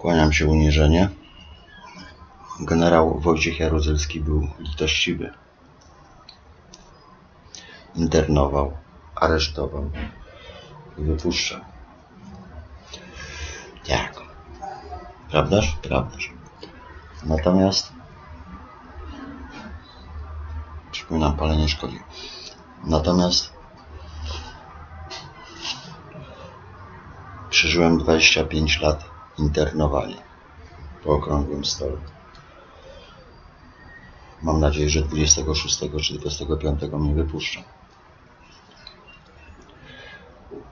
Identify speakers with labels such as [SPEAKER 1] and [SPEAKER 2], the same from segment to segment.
[SPEAKER 1] Kłaniam się uniżenie. Generał Wojciech Jaruzelski był litościwy. Internował, aresztował i wypuszczał. Tak. Prawdaż? Prawdaż. Natomiast przypominam, palenie szkodzi. Natomiast przeżyłem 25 lat internowania po okrągłym stole. Mam nadzieję, że 26 czy 25 mnie wypuszczą.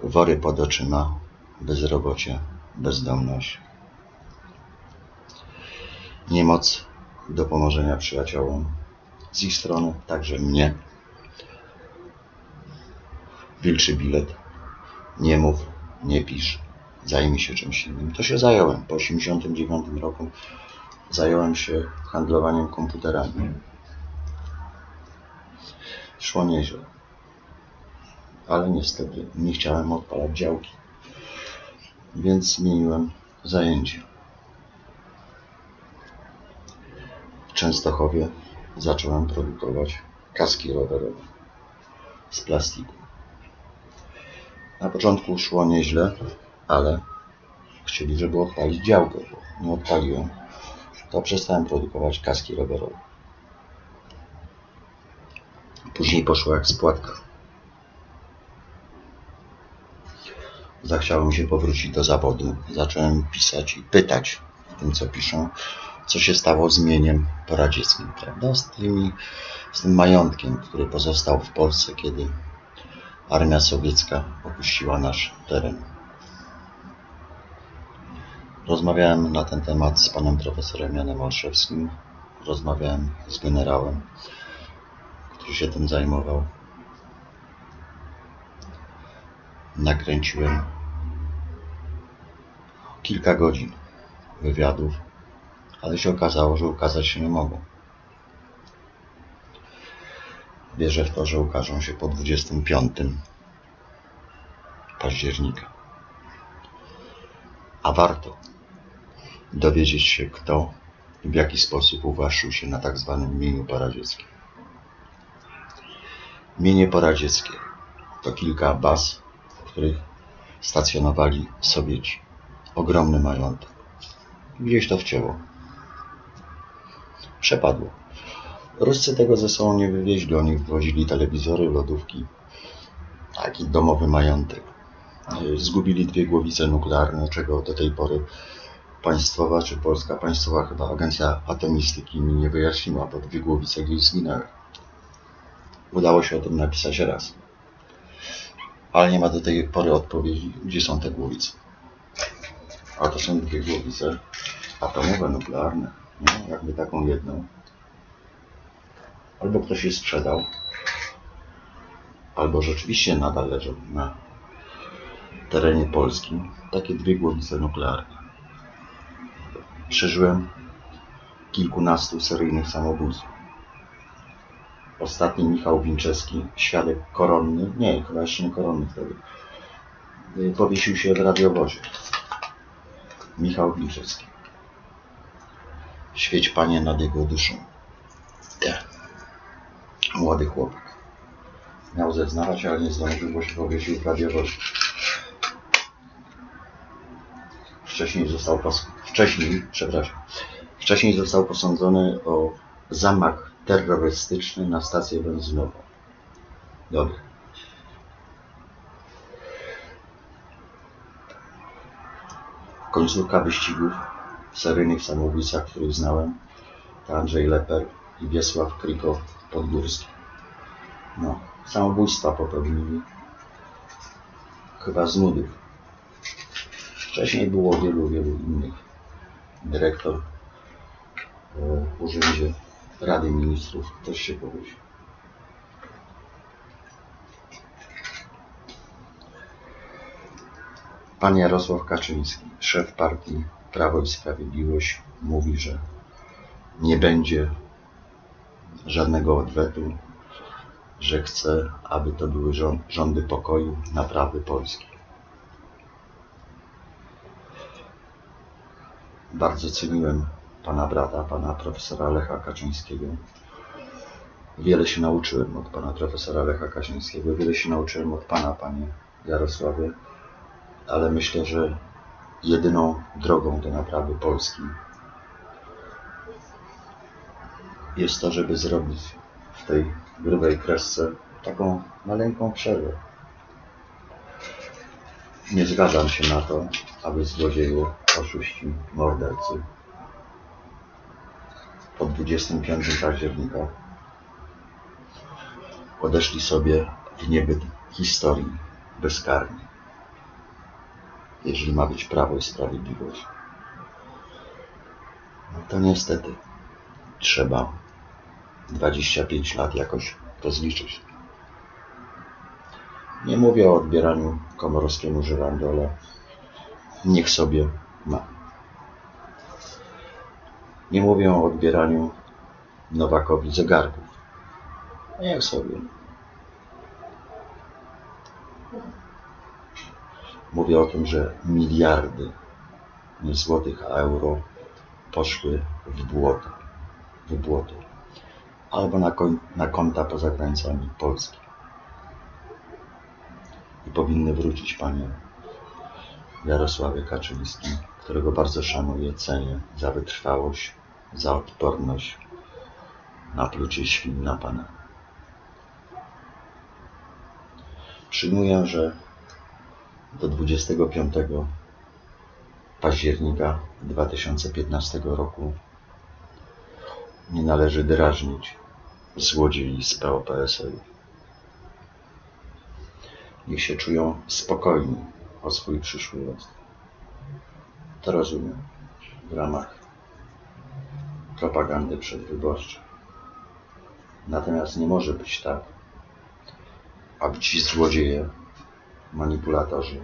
[SPEAKER 1] Wory pod oczyma, bezrobocie, bezdomność. Niemoc do pomożenia przyjaciołom. Z ich strony także mnie. Wilczy bilet. Nie mów, nie pisz, zajmij się czymś innym. To się zająłem. Po 1989 roku zająłem się handlowaniem komputerami. Szło nieźle. Ale niestety nie chciałem odpalać działki. Więc zmieniłem zajęcie. W Częstochowie zacząłem produkować kaski rowerowe z plastiku. Na początku szło nieźle, ale chcieli, żeby odpalić działkę. Nie odpaliłem. To przestałem produkować kaski rowerowe. Później poszła jak spłatka. Zachciało mi się powrócić do zawodu. Zacząłem pisać i pytać w tym, co piszą, co się stało z mieniem poradzieckim, prawda? Z, tymi, z tym majątkiem, który pozostał w Polsce, kiedy armia sowiecka opuściła nasz teren. Rozmawiałem na ten temat z panem profesorem Janem Olszewskim. Rozmawiałem z generałem, który się tym zajmował. Nakręciłem kilka godzin wywiadów, ale się okazało, że ukazać się nie mogą. Wierzę w to, że ukażą się po 25 października. A warto dowiedzieć się, kto i w jaki sposób uwłaszczył się na tak zwanym mieniu poradzieckim. Mienie poradzieckie to kilka baz, w których stacjonowali Sowieci. Ogromny majątek. Gdzieś to wcięło. Przepadło. Ruscy tego ze sobą nie wywieźli. Oni wwozili telewizory, lodówki, taki domowy majątek. Zgubili dwie głowice nuklearne, czego do tej pory państwowa czy polska państwowa chyba agencja atomistyki mi nie wyjaśniła, bo dwie głowice gdzieś zginęły. Udało się o tym napisać raz. Ale nie ma do tej pory odpowiedzi, gdzie są te głowice. A to są dwie głowice atomowe, nuklearne. Nie? Jakby taką jedną. Albo ktoś je sprzedał, albo rzeczywiście nadal leżą na terenie Polski takie dwie głowice nuklearne. Przeżyłem kilkunastu seryjnych samobójstw. Ostatni Michał Winczewski, świadek koronny, nie, chyba jeszcze nie koronny wtedy, y, powiesił się w radiowozie. Michał Winczewski. Świeć Panie nad jego duszą. Tak. Młody chłopak. Miał zeznawać, ale nie zdążył, bo się powiesił w radiowozie. Wcześniej został wcześniej, przepraszam, wcześniej został posądzony o zamach terrorystyczny na stację benzynową. Dobry. Końcówka wyścigów w seryjnych samobójcach, których znałem, to Andrzej Leper i Wiesław Kryko Podgórski. No, samobójstwa popełnili chyba z nudów. Wcześniej było wielu, wielu innych. Dyrektor w urzędzie Rady Ministrów też się powiesił. Pan Jarosław Kaczyński, szef partii Prawo i Sprawiedliwość, mówi, że nie będzie żadnego odwetu, że chce, aby to były rząd, rządy pokoju, naprawy Polski. Bardzo ceniłem pana brata, pana profesora Lecha Kaczyńskiego. Wiele się nauczyłem od pana profesora Lecha Kaczyńskiego, wiele się nauczyłem od pana, panie Jarosławie, ale myślę, że jedyną drogą do naprawy Polski jest to, żeby zrobić w tej grubej kresce taką maleńką przerwę. Nie zgadzam się na to, aby złodzieje, oszuści, mordercy po 25 października odeszli sobie w niebyt historii bezkarni, jeżeli ma być prawo i sprawiedliwość. No to niestety trzeba 25 lat jakoś rozliczyć. Nie mówię o odbieraniu komorowskiemu żyrandole. Niech sobie ma. Nie mówię o odbieraniu Nowakowi zegarków. Niech sobie. Mówię o tym, że miliardy złotych, euro poszły w błoto. W błoto. Albo na, na konta poza granicami Polski. Powinny wrócić panie Jarosławie Kaczyński, którego bardzo szanuję, cenię za wytrwałość, za odporność na plucie świn na pana. Przyjmuję, że do 25 października 2015 roku nie należy drażnić złodziei z PO-PSL. Niech się czują spokojni o swój przyszły los. To rozumiem w ramach propagandy przedwyborczej. Natomiast nie może być tak, aby ci złodzieje, manipulatorzy,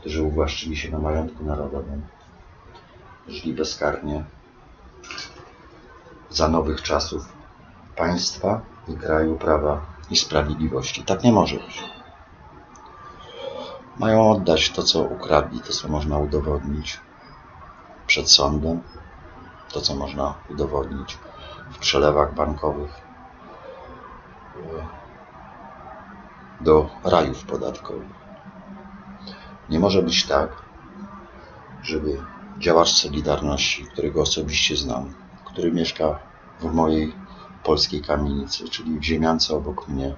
[SPEAKER 1] którzy uwłaszczyli się na majątku narodowym, żyli bezkarnie za nowych czasów państwa i kraju prawa i sprawiedliwości. Tak nie może być. Mają oddać to, co ukradli, to, co można udowodnić przed sądem, to, co można udowodnić w przelewach bankowych do rajów podatkowych. Nie może być tak, żeby działacz Solidarności, którego osobiście znam, który mieszka w mojej polskiej kamienicy, czyli w ziemiance obok mnie,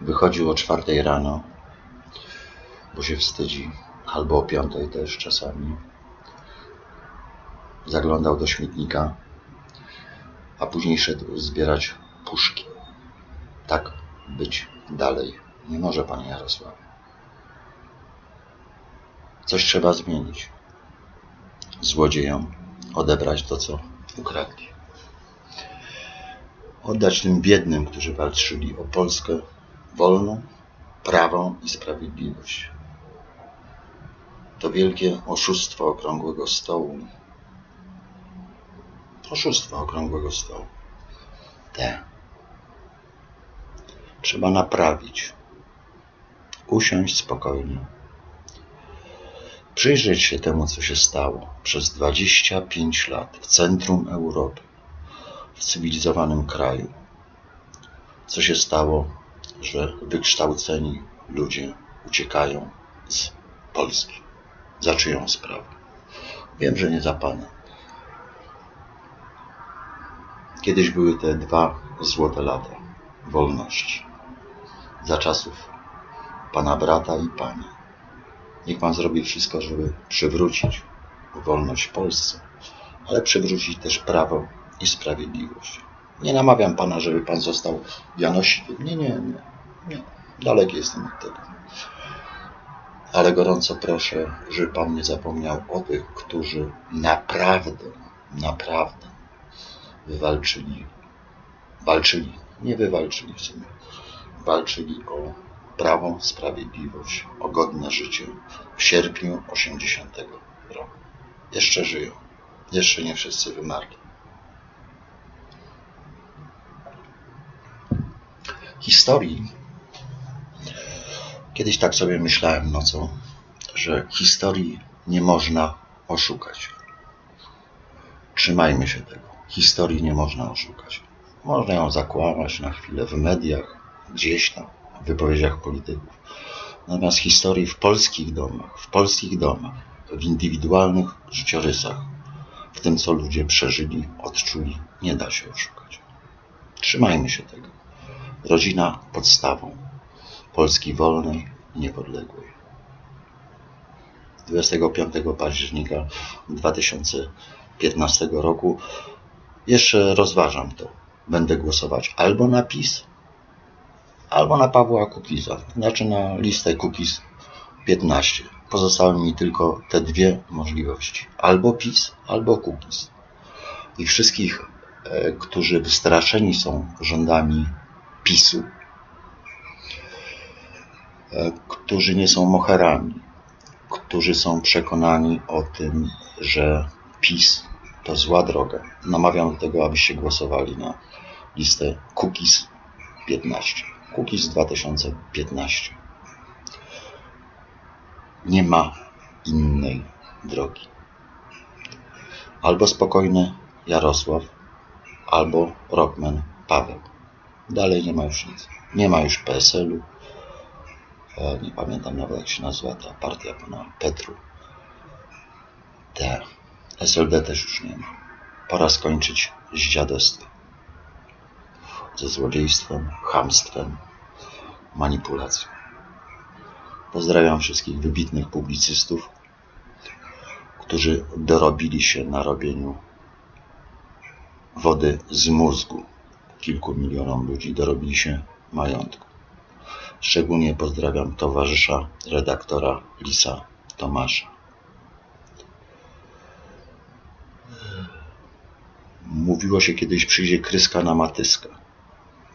[SPEAKER 1] wychodził o czwartej rano, bo się wstydzi, albo o piątej też czasami. Zaglądał do śmietnika, a później szedł zbierać puszki. Tak być dalej nie może, panie Jarosławie. Coś trzeba zmienić. Złodziejom odebrać to, co ukradli. Oddać tym biednym, którzy walczyli o Polskę wolną, prawą i sprawiedliwość. To wielkie oszustwo okrągłego stołu. Oszustwo okrągłego stołu. Te trzeba naprawić. Usiąść spokojnie. Przyjrzeć się temu, co się stało przez 25 lat w centrum Europy, w cywilizowanym kraju. Co się stało, że wykształceni ludzie uciekają z Polski. Za czyją sprawę? Wiem, że nie za pana. Kiedyś były te dwa złote lata wolności. Za czasów pana brata i pani. Niech pan zrobi wszystko, żeby przywrócić wolność Polsce, ale przywrócić też prawo i sprawiedliwość. Nie namawiam pana, żeby pan został Janosikiem. Nie, nie, nie. nie. Daleki jestem od tego. Ale gorąco proszę, żeby pan nie zapomniał o tych, którzy naprawdę, naprawdę wywalczyli, walczyli, nie wywalczyli w sumie, walczyli o prawo, sprawiedliwość, o godne życie w sierpniu 80 roku. Jeszcze żyją. Jeszcze nie wszyscy wymarli. Historii Kiedyś tak sobie myślałem nocą, że historii nie można oszukać. Trzymajmy się tego. Historii nie można oszukać. Można ją zakłamać na chwilę w mediach, gdzieś tam, w wypowiedziach polityków. Natomiast historii w polskich domach, w polskich domach, w indywidualnych życiorysach, w tym, co ludzie przeżyli, odczuli, nie da się oszukać. Trzymajmy się tego. Rodzina podstawą Polski wolnej i niepodległej. 25 października 2015 roku jeszcze rozważam to. Będę głosować albo na PiS, albo na Pawła Kukiza, znaczy na listę Kukiz 15. Pozostały mi tylko te dwie możliwości. Albo PiS, albo Kukiz. I wszystkich, e, którzy wystraszeni są rządami PiSu, e, którzy nie są moherami, którzy są przekonani o tym, że PiS to zła droga. Namawiam do tego, abyście głosowali na listę Cookies 15. Cookies 2015. Nie ma innej drogi. Albo spokojny Jarosław, albo Rockman Paweł. Dalej nie ma już nic. Nie ma już PSL-u. E, Nie pamiętam nawet jak się nazywa ta partia pana Petru. Te SLD też już nie ma. Pora skończyć z dziadostwem. Ze złodziejstwem, chamstwem, manipulacją. Pozdrawiam wszystkich wybitnych publicystów, którzy dorobili się na robieniu wody z mózgu. Kilku milionom ludzi dorobili się majątku. Szczególnie pozdrawiam towarzysza redaktora Lisa Tomasza. Mówiło się kiedyś przyjdzie kryska na matyska.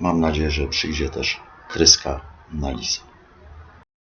[SPEAKER 1] Mam nadzieję, że przyjdzie też kryska na lisa.